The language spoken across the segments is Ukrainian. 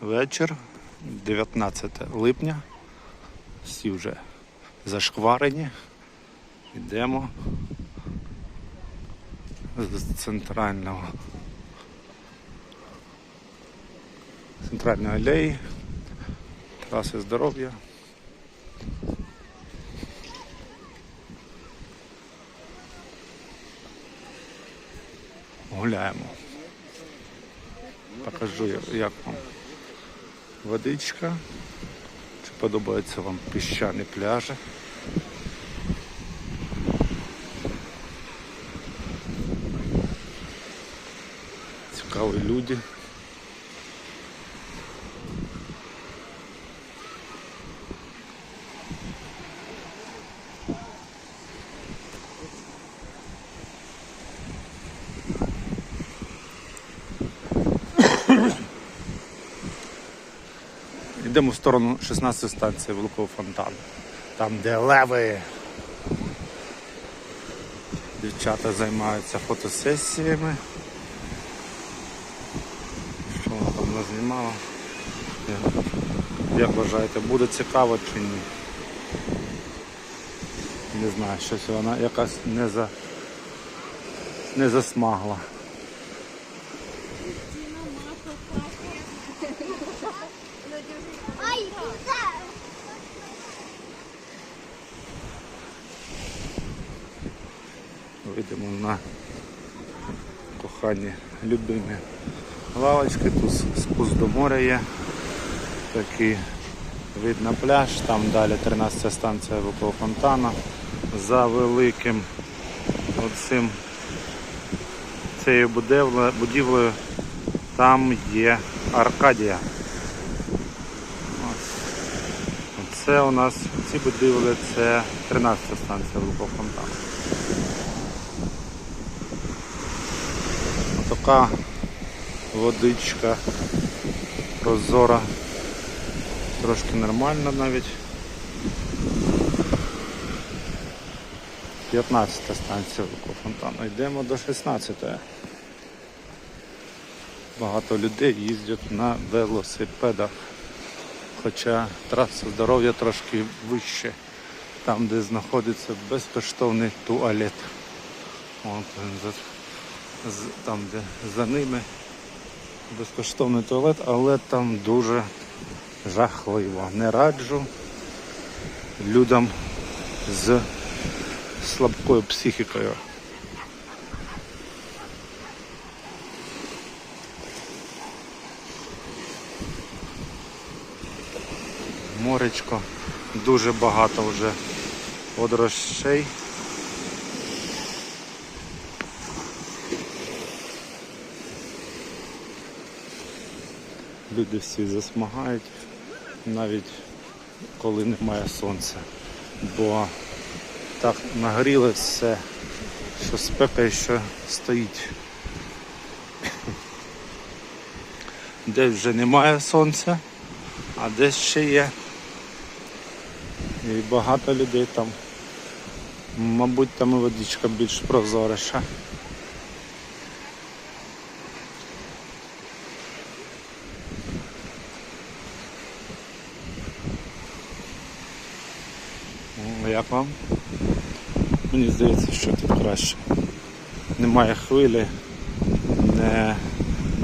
вечір, 19 липня. Всі вже зашкварені. Йдемо з центрального центральної алеї, траси здоров'я. Гуляємо. Покажу, як вам водичка. Чи подобаються вам піщані пляжі. Цікаві люди. Йдемо в сторону 16 станції Великого фонтану. Там, де леви. Дівчата займаються фотосесіями. Що вона там назнімала? Як вважаєте, буде цікаво чи ні? Не знаю, щось вона якась не за не засмагла. Вийдемо на кохані любимі лавочки. Тут спуск до моря є. Такий вид на пляж. Там далі 13 станція Великого фонтана. За великим оцим цією будівлею там є Аркадія. Це у нас ці будівлі це 13 станція Великого фонтану. Така водичка прозора, трошки нормально навіть. 15 станція Великого. Йдемо до 16. Багато людей їздять на велосипедах. Хоча траса здоров'я трошки вище, там де знаходиться безкоштовний туалет. От він там, де за ними безкоштовний туалет, але там дуже жахливо. Не раджу людям з слабкою психікою. Моречко, дуже багато вже водорощей. Люди всі засмагають, навіть коли немає сонця. Бо так нагріло все, що спека ще стоїть. Десь вже немає сонця, а десь ще є. І багато людей там. Мабуть, там і водичка більш прозориша. Як вам? Мені здається, що тут краще. Немає хвилі, не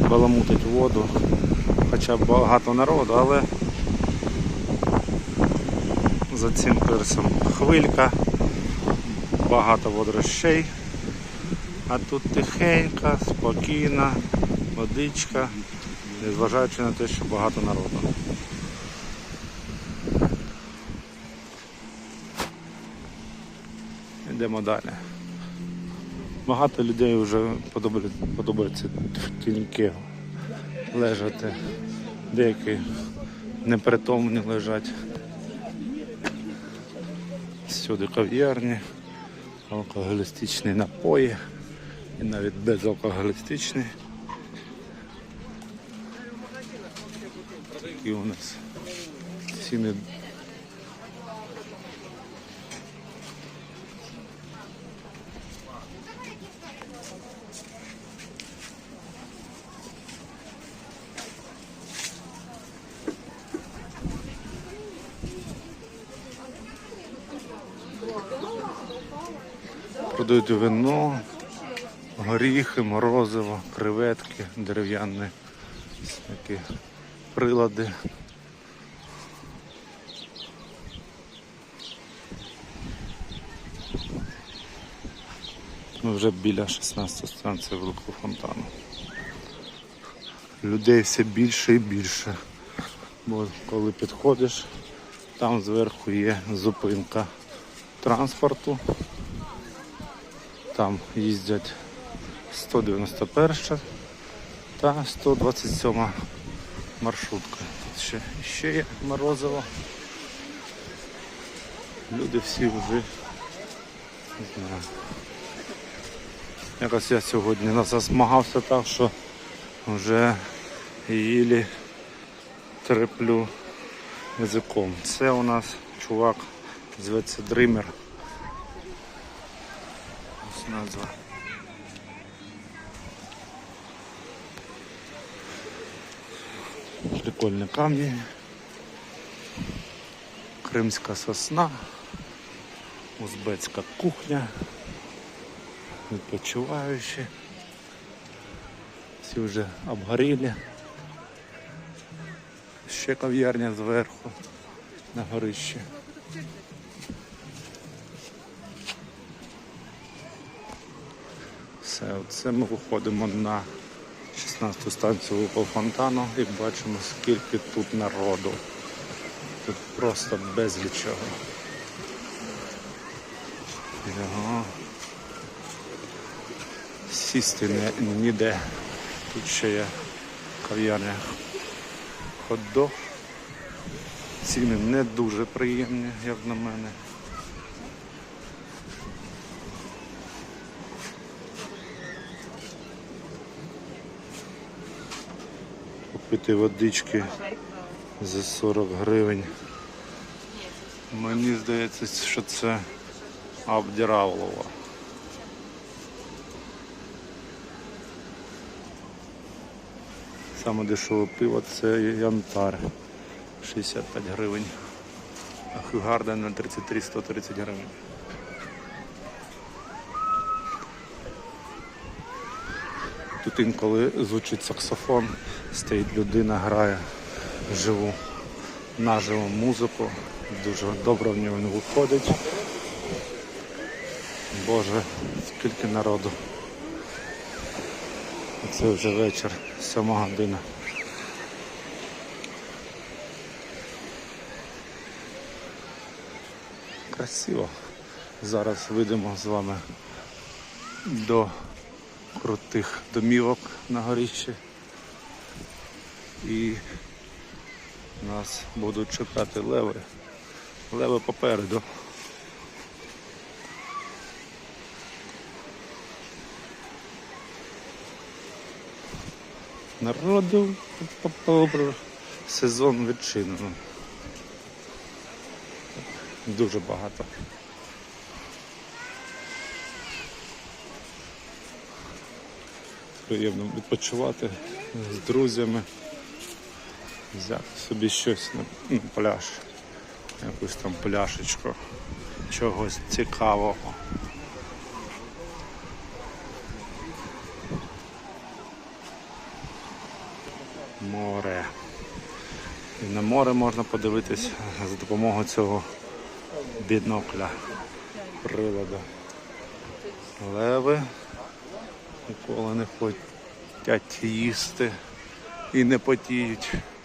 баламутить воду, хоча багато народу, але за цим пирсом хвилька, багато водорощей, а тут тихенька, спокійна, водичка, незважаючи на те, що багато народу. Йдемо далі. Багато людей вже подобається, в тіньки лежати. Деякі непритомні лежать. Всюди кав'ярні, алкоголістичні напої і навіть безалкоголістичні. Такі у нас ціни продають вино, горіхи, морозиво, креветки, дерев'яні такі прилади. Ми вже біля 16 станції Великого фонтану. Людей все більше і більше. Бо коли підходиш, там зверху є зупинка транспорту. Там їздять 191 та 127 маршрутка. Тут ще, ще є морозиво. Люди всі вже не знаю. Якось я сьогодні нас змагався так, що вже їлі треплю язиком. Це у нас чувак, зветься Дример. Ось назва. Прикольні камні. Кримська сосна, узбецька кухня, відпочиваючі. Всі вже обгоріли. Ще кав'ярня зверху на горищі. Все, оце ми виходимо на 16-ту станцію Лукового фонтану і бачимо скільки тут народу. Тут просто безліч його. Його сісти не, ніде. Тут ще є кав'ярня хот-дог. Ціни не дуже приємні, як на мене. Купити водички за 40 гривень. Мені здається, що це Абдіравлова. Саме дешеве пиво це янтар 65 гривень. А Хюгарден на 33 130 гривень. Тут інколи звучить саксофон, стоїть людина, грає живу, наживу музику. Дуже добре в нього виходить. Боже, скільки народу. Це вже вечір, сьома година. Красиво. Зараз вийдемо з вами до крутих домівок на горищі. І нас будуть чекати леви. Леви попереду. Народу попробую. сезон відчинено. Дуже багато. Приємно відпочивати з друзями, взяти собі щось на, на пляж, якусь там пляшечку, чогось цікавого. Море. І на море можна подивитись за допомогою цього бінокля приладу. Леви ніколи не хочуть їсти і не потіють.